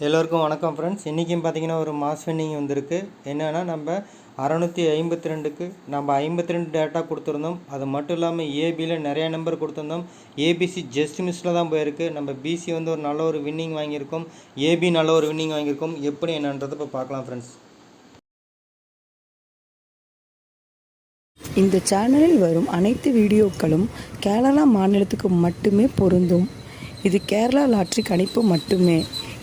எல்லோருக்கும் வணக்கம் ஃப்ரெண்ட்ஸ் இன்றைக்கும் பார்த்திங்கன்னா ஒரு மாஸ் வின்னிங் வந்திருக்கு. என்னென்னா நம்ம அறநூற்றி ஐம்பத்தி ரெண்டுக்கு நம்ம ஐம்பத்தி ரெண்டு டேட்டா கொடுத்துருந்தோம். அது மட்டும் இல்லாமல் ஏபியில் நிறையா நம்பர் கொடுத்துருந்தோம். ஏபிசி ஜஸ்ட் மிஸ்ஸில் தான் போயிருக்கு. நம்ம பிசி வந்து ஒரு நல்ல ஒரு வின்னிங் வாங்கியிருக்கோம். ஏபி நல்ல ஒரு வின்னிங் வாங்கியிருக்கோம். எப்படி என்னன்றதை இப்போ பார்க்கலாம் ஃப்ரெண்ட்ஸ் இந்த சேனலில் வரும் அனைத்து வீடியோக்களும் கேரளா மாநிலத்துக்கு மட்டுமே பொருந்தும். இது கேரளா லாட்ரி கணிப்பு மட்டுமே.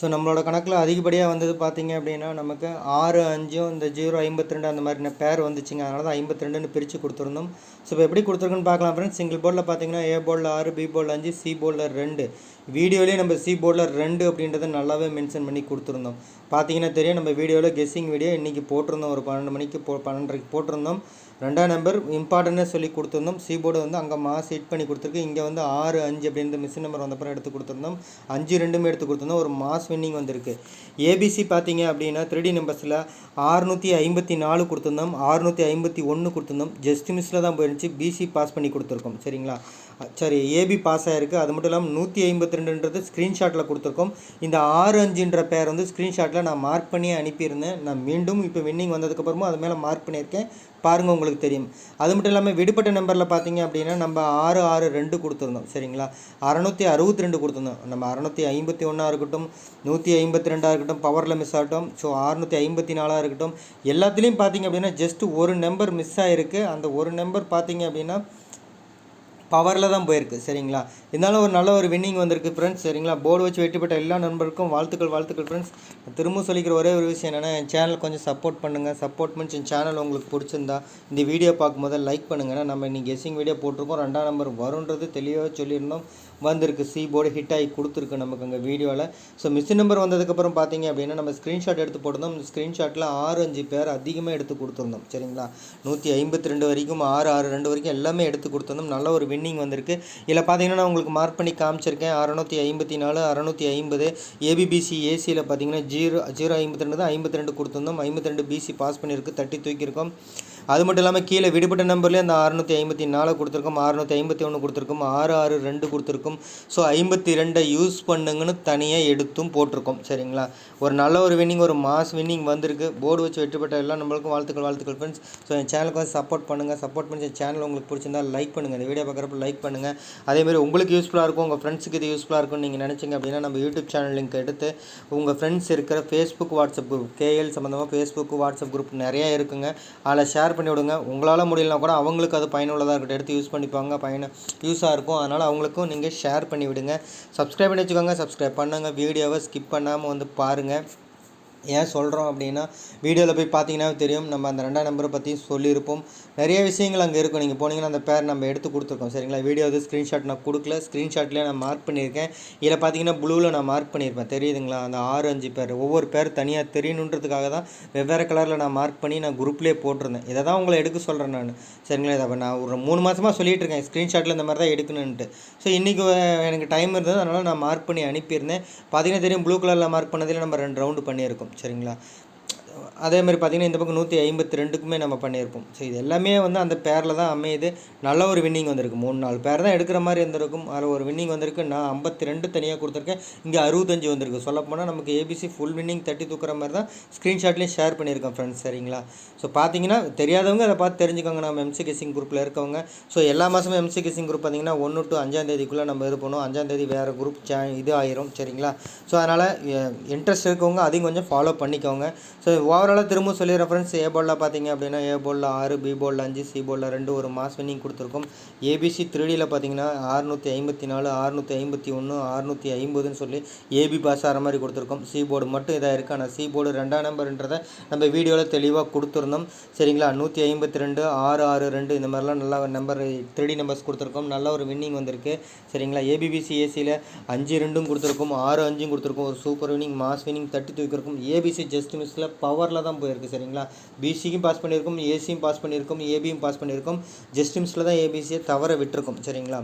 So நம்மளோட கணக்கில் அதிகப்படியாக வந்தது பார்த்தீங்க அப்படின்னா நமக்கு ஆறு அஞ்சும் இந்த ஜீரோ ஐம்பத்தி ரெண்டு அந்த மாதிரி பேர் வந்துச்சுங்க. அதனால தான் ஐம்பத்தி ரெண்டுன்னு பிரித்து கொடுத்துருந்தோம். ஸோ இப்போ எப்படி கொடுத்துருக்குன்னு பார்க்கலாம் ஃப்ரெண்ட்ஸ் சிங்கிள் போர்டில் பார்த்தீங்கன்னா ஏ போர்டில் ஆறு பி போர்டில் அஞ்சு சி போர்டில் ரெண்டு. வீடியோலேயே நம்ம சி போர்டில் ரெண்டு அப்படின்றத நல்லாவே மென்ஷன் பண்ணி கொடுத்துருந்தோம். பார்த்தீங்கன்னா தெரியும் நம்ம வீடியோவில் கெஸ்ஸிங் வீடியோ இன்றைக்கி போட்டிருந்தோம். ஒரு பன்னெண்டு மணிக்கு போ பன்னெண்டரைக்கு போட்டிருந்தோம். ரெண்டாம் நம்பர் இம்பார்ட்டன்ட்னு சொல்லி கொடுத்துருந்தோம். சி போர்டு வந்து அங்கே மாஸ் ஹிட் பண்ணி கொடுத்துருக்கு. இங்கே வந்து ஆறு அஞ்சு அப்படின்ற மிஷின் நம்பர் வந்தப்பறம் எடுத்து கொடுத்துருந்தோம். அஞ்சு ரெண்டுமே எடுத்து கொடுத்துருந்தோம். ஒரு மாஸ் வின்னிங் வந்திருக்கு. ஏபிசி பார்த்தீங்க அப்படின்னா த்ரீ நம்பர்ஸில் ஆறுநூற்றி ஐம்பத்தி நாலு கொடுத்துருந்தோம். ஆறுநூற்றி ஐம்பத்தி ஒன்று கொடுத்துருந்தோம். ஜஸ்ட் மிஸ்ஸில் தான் போயிருந்துச்சு. பிசி பாஸ் பண்ணி கொடுத்துருக்கோம். சரிங்களா? சரி ஏபி பாஸ் ஆகிருக்கு அது மட்டும் இல்லாமல் நூற்றி ஐம்பத்தி ரெண்டுன்றது ஸ்க்ரீன்ஷாட்டில் கொடுத்துருக்கோம். இந்த ஆறு அஞ்சுன்ற பேர் வந்து ஸ்க்ரீன்ஷாட்டில் நான் மார்க் பண்ணி அனுப்பியிருந்தேன். நான் மீண்டும் இப்போ வின்னிங் வந்ததுக்கப்புறமும் அது மேலே மார்க் பண்ணியிருக்கேன். பாருங்கள் உங்களுக்கு தெரியும். அது மட்டும் இல்லாமல் விடுபட்ட நம்பரில் பார்த்தீங்க அப்படின்னா நம்ம ஆறு ஆறு ரெண்டு கொடுத்துருந்தோம். சரிங்களா? அறநூற்றி அறுபத்தி ரெண்டு கொடுத்துருந்தோம். நம்ம அறநூற்றி ஐம்பத்தி ஒன்றா இருக்கட்டும் நூற்றி ஐம்பத்தி ரெண்டாக இருக்கட்டும் பவரில் மிஸ் ஆகட்டும் ஸோ அறுநூற்றி ஐம்பத்தி நாலாக இருக்கட்டும் எல்லாத்துலேயும் பார்த்தீங்க அப்படின்னா ஜஸ்ட் ஒரு நம்பர் மிஸ் ஆகிருக்கு அந்த ஒரு நம்பர் பார்த்தீங்க அப்படின்னா பவரில் தான் போயிருக்கு சரிங்களா? இருந்தாலும் ஒரு நல்ல ஒரு வின்னிங் வந்திருக்கு ஃப்ரெண்ட்ஸ் சரிங்களா? போர்டு வச்சு வெற்றிப்பட்ட எல்லா நண்பருக்கும் வாழ்த்துக்கள் வாழ்த்துக்கள் ஃப்ரெண்ட்ஸ் திரும்ப சொல்லிக்கிற ஒரே ஒரு விஷயம் என்னென்னா என் சேனல் கொஞ்சம் சப்போர்ட் பண்ணுங்கள் சப்போர்ட் பண்ணி என் சேனல் உங்களுக்கு பிடிச்சிருந்தா இந்த வீடியோ பார்க்கும்போது லைக் பண்ணுங்கள் நம்ம இன்றைக்கி கெஸ்ஸிங் வீடியோ போட்டிருக்கோம். ரெண்டாம் நம்பர் வரும்ன்றது தெளிவாக சொல்லியிருந்தோம். வந்திருக்கு சி போர்டு ஹிட் ஆகி கொடுத்துருக்கு நமக்கு அங்கே வீடியோவில் ஸோ மிஸ் நம்பர் வந்ததுக்கப்புறம் பார்த்தீங்க அப்படின்னா நம்ம ஸ்க்ரீன்ஷாட் எடுத்து போட்டிருந்தோம். இந்த ஸ்க்ரீன்ஷாட்டில் ஆறு அஞ்சு பேர் அதிகமாக எடுத்து கொடுத்துருந்தோம் சரிங்களா? நூற்றி ஐம்பத்தி ரெண்டு வரைக்கும் ஆறு ஆறு ரெண்டு வரைக்கும் எல்லாமே எடுத்து கொடுத்துருந்தோம். நல்ல ஒரு வின்னிங் வந்திருக்கு. இதில் பார்த்தீங்கன்னா நான் உங்களுக்கு மார்க் பண்ணி காமிச்சிருக்கேன். அறநூற்றி ஐம்பத்தி நாலு அறநூற்றி ஐம்பது ஏபிபிசி ஏசியில் பார்த்தீங்கன்னா ஜீரோ ஜீரோ ஐம்பத்தி ரெண்டு தான் ஐம்பத்தி ரெண்டு கொடுத்துருந்தோம். ஐம்பத்தி ரெண்டு பிசி பாஸ் பண்ணியிருக்கு தட்டி தூக்கியிருக்கோம். அது மட்டும் இல்லாமல் கீழே விடுபட்ட நம்பர்லேயே அந்த அறுநூற்றி ஐம்பத்தி நாலு கொடுத்துருக்கோம் அறுநூற்றி ஐம்பத்தி ஒன்று கொடுத்துருக்கோம் ஆறு ஆறு ரெண்டு கொடுத்துருக்கோம். ஸோ ஐம்பத்தி ரெண்டை யூஸ் பண்ணுங்கன்னு தனியாக எடுத்தும் போட்டிருக்கோம். சரிங்களா? ஒரு நல்ல ஒரு வின்னிங் ஒரு மாஸ் வின்னிங் வந்திருக்கு. போர்டு வச்சு வெற்றி பெற்ற எல்லா நம்மளுக்கும் வாழ்த்துக்கள் வாழ்த்துக்கள் ஃப்ரெண்ட்ஸ் ஸோ என் சேனலுக்கு வந்து சப்போர்ட் பண்ணுங்கள் சப்போர்ட் பண்ணி என் சேனல் உங்களுக்கு பிடிச்சிருந்தா லைக் பண்ணுங்கள் இந்த வீடியோ பார்க்குறப்ப லைக் பண்ணுங்கள் அதேமாதிரி உங்களுக்கு யூஸ்ஃபுல்லாக இருக்கும் உங்கள் ஃப்ரெண்ட்ஸுக்கு இது யூஸ்ஃபுல்லாக இருக்கும்னு நீங்கள் நினச்சிங்க அப்படின்னா நம்ம யூடியூப் சேனல் லிங்க் எடுத்து உங்கள் ஃப்ரெண்ட்ஸ் இருக்கிற ஃபேஸ்புக் வாட்ஸ்அப் குரூப் கேஎல் சம்மந்தமாக ஃபேஸ்புக் வாட்ஸ்அப் குரூப் நிறையா இருக்குங்க. அதில் ஷேர் பண்ணி விடுங்க. உங்களால் முடியலனா கூட அவங்களுக்கு அது பயனுள்ளதாக இருக்கட்டும். எடுத்து யூஸ் பண்ணிப்பாங்க. பயன யூஸாக இருக்கும். அதனால் அவங்களுக்கும் நீங்கள் ஷேர் பண்ணி விடுங்க. சப்ஸ்கிரைப் பண்ணி வச்சுக்கோங்க. சப்ஸ்கிரைப் பண்ணுங்கள் வீடியோவை ஸ்கிப் பண்ணாமல் வந்து பாருங்கள் ஏன் சொல்கிறோம் அப்படின்னா வீடியோவில் போய் பார்த்தீங்கன்னா தெரியும். நம்ம அந்த ரெண்டாம் நம்பரை பற்றி சொல்லியிருப்போம். நிறைய விஷயங்கள் அங்கே இருக்கும். நீங்கள் போனீங்கன்னா அந்த பேர் நம்ம எடுத்து கொடுத்துருக்கோம். சரிங்களா? வீடியோ வந்து ஸ்க்ரீன்ஷாட் நான் கொடுக்கல. ஸ்க்ரீன்ஷாட்லேயே நான் மார்க் பண்ணியிருக்கேன். இதில் பார்த்தீங்கன்னா ப்ளூவில் நான் மார்க் பண்ணியிருப்பேன். தெரியுதுங்களா? அந்த ஆறு அஞ்சு பேர். ஒவ்வொரு பேர் தனியாக தெரியணுன்றதுக்காக தான் வெவ்வேறு கலரில் நான் மார்க் பண்ணி நான் குரூப்லேயே போட்டிருந்தேன். இதை தான் உங்களை எடுக்க சொல்கிறேன் நான். சரிங்களா? இதை நான் ஒரு மூணு மாதமாக சொல்லிகிட்டு இருக்கேன். ஸ்க்ரீன்ஷாட்டில் இந்த மாதிரி தான் எடுக்கணுன்ட்டு ஸோ இன்றைக்கி எனக்கு டைம் இருந்தது. அதனால் நான் மார்க் பண்ணி அனுப்பியிருந்தேன். பார்த்தீங்கன்னா தெரியும் ப்ளூ கலரில் மார்க் பண்ணதில் நம்ம ரெண்டு ரவுண்டு பண்ணியிருக்கோம். சரிங்களா? அதே மாதிரி பார்த்திங்கன்னா இந்த பக்கம் நூற்றி ஐம்பத்தி ரெண்டுக்குமே நம்ம பண்ணியிருப்போம். ஸோ இது எல்லாமே வந்து அந்த பேரில் தான் அமையுது. நல்ல ஒரு வின்னிங் வந்திருக்கு. மூணு நாலு பேர் தான் எடுக்கிற மாதிரி இருந்திருக்கும். அதில் ஒரு வின்னிங் வந்திருக்கு. நான் ஐம்பத்தி ரெண்டு தனியாக கொடுத்துருக்கேன். இங்கே அறுபத்தஞ்சு வந்திருக்கு. சொல்லப்போனால் நமக்கு ஏபிசி ஃபுல் வின்னிங் தட்டி தூக்குற மாதிரி தான் ஸ்க்ரீன்ஷாட்லேயும் ஷேர் பண்ணியிருக்கேன் ஃப்ரெண்ட்ஸ் சரிங்களா? ஸோ பார்த்தீங்கன்னா தெரியாதவங்க அதை பார்த்து தெரிஞ்சுக்கோங்க. நம்ம எம்சி கிசிங் குரூப்பில் இருக்கவங்க. ஸோ எல்லா மாதமும் எம்சி கிசிங் குரூப் பார்த்திங்கன்னா ஒன்று டு அஞ்சாம் தேதிக்குள்ளே நம்ம இது பண்ணுவோம். அஞ்சாம் தேதி வேறு குரூப் இது ஆயிரும். சரிங்களா? ஸோ அதனால் இன்ட்ரெஸ்ட் இருக்கவங்க அதையும் கொஞ்சம் ஃபாலோ பண்ணிக்கோங்க. ஸோ ஓவராலாக திரும்ப சொல்லி ரெஃபரன்ஸ் ஏ போர்டில் பார்த்தீங்க அப்படின்னா ஏ போர்டில் ஆறு பி போர்டில் அஞ்சு சி போர்டில் ரெண்டு ஒரு மாஸ் வின்னிங் கொடுத்துருக்கோம். ஏபிசி த்ரீடியில் பார்த்தீங்கன்னா ஆறுநூற்றி ஐம்பத்தி நாலு ஆறுநூற்றி ஐம்பத்தி ஒன்று ஆறுநூற்றி ஐம்பதுன்னு சொல்லி ஏபி பாஸ் ஆகிற மாதிரி கொடுத்துருக்கோம். சி போர்டு மட்டும் இதாக இருக்குது ஆனால் சி போர்டு ரெண்டாம் நம்பர்ன்றதை நம்ம வீடியோவில் தெளிவாக கொடுத்துருந்தோம். சரிங்களா? நூற்றி ஐம்பத்தி ரெண்டு ஆறு ஆறு ரெண்டு இந்த மாதிரிலாம் நல்லா நம்பர் த்ரீடி நம்பர்ஸ் கொடுத்துருக்கோம். நல்ல ஒரு வின்னிங் வந்திருக்கு. சரிங்களா? ஏபிபிசி ஏசியில் அஞ்சு ரெண்டும் கொடுத்துருக்கோம். ஆறு அஞ்சும் கொடுத்துருக்கோம். ஒரு சூப்பர் வின்னிங் மாஸ் வின்னிங் தட்டி தூக்கிருக்கும் ஏபிசி ஜஸ்ட் மிஸ்ஸில் பவர் பவரில் தான் போயிருக்கு சரிங்களா? பிசிக்கும் பாஸ் பண்ணியிருக்கும் ஏசியும் பாஸ் பண்ணியிருக்கும் ஏபியும் பாஸ் பண்ணியிருக்கும். ஜஸ்டிம்ஸில் தான் ஏபிசியை தவற விட்டுருக்கும் சரிங்களா?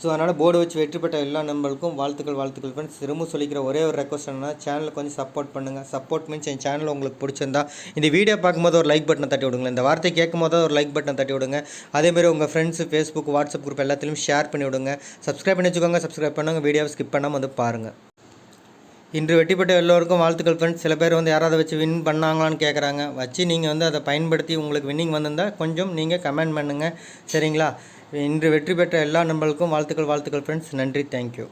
ஸோ அதனால் போர்டு வச்சு வெற்றி பெற்ற எல்லா நண்பர்களுக்கும் வாழ்த்துக்கள் வாழ்த்துக்கள் ஃப்ரெண்ட்ஸ் திரும்ப சொல்லிக்கிற ஒரே ஒரு ரெக்வஸ்ட் என்னன்னா சேனலுக்கு கொஞ்சம் சப்போர்ட் பண்ணுங்கள் சப்போர்ட் மீன்ஸ் என் சேனல் உங்களுக்கு பிடிச்சிருந்தா இந்த வீடியோ பார்க்கும்போது ஒரு லைக் பட்டனை தட்டி விடுங்க இந்த வார்த்தை கேட்கும் போது ஒரு லைக் பட்டனை தட்டி விடுங்க. அதேமாதிரி உங்கள் ஃப்ரெண்ட்ஸ் ஃபேஸ்புக் வாட்ஸ்அப் குரூப் எல்லாத்திலையும் ஷேர் பண்ணி விடுங்க. சப்ஸ்கிரைப் பண்ணி வச்சுக்கோங்க. சப்ஸ்கிரைப் பண்ணுங்கள் வீடியோவை ஸ்கிப் பண்ணாமல் வந்து பாருங்கள் இன்று வெற்றி பெற்ற எல்லோருக்கும் வாழ்த்துக்கள் ஃப்ரெண்ட்ஸ் சில பேர் வந்து யாராவது வச்சு வின் பண்ணாங்களான்னு கேட்குறாங்க வச்சு நீங்கள் வந்து அதை பயன்படுத்தி உங்களுக்கு வின்னிங் வந்திருந்தால் கொஞ்சம் நீங்கள் கமெண்ட் பண்ணுங்கள் சரிங்களா? இன்று வெற்றி பெற்ற எல்லா நண்பர்களுக்கும் வாழ்த்துக்கள் வாழ்த்துக்கள் ஃப்ரெண்ட்ஸ் நன்றி தேங்க்யூ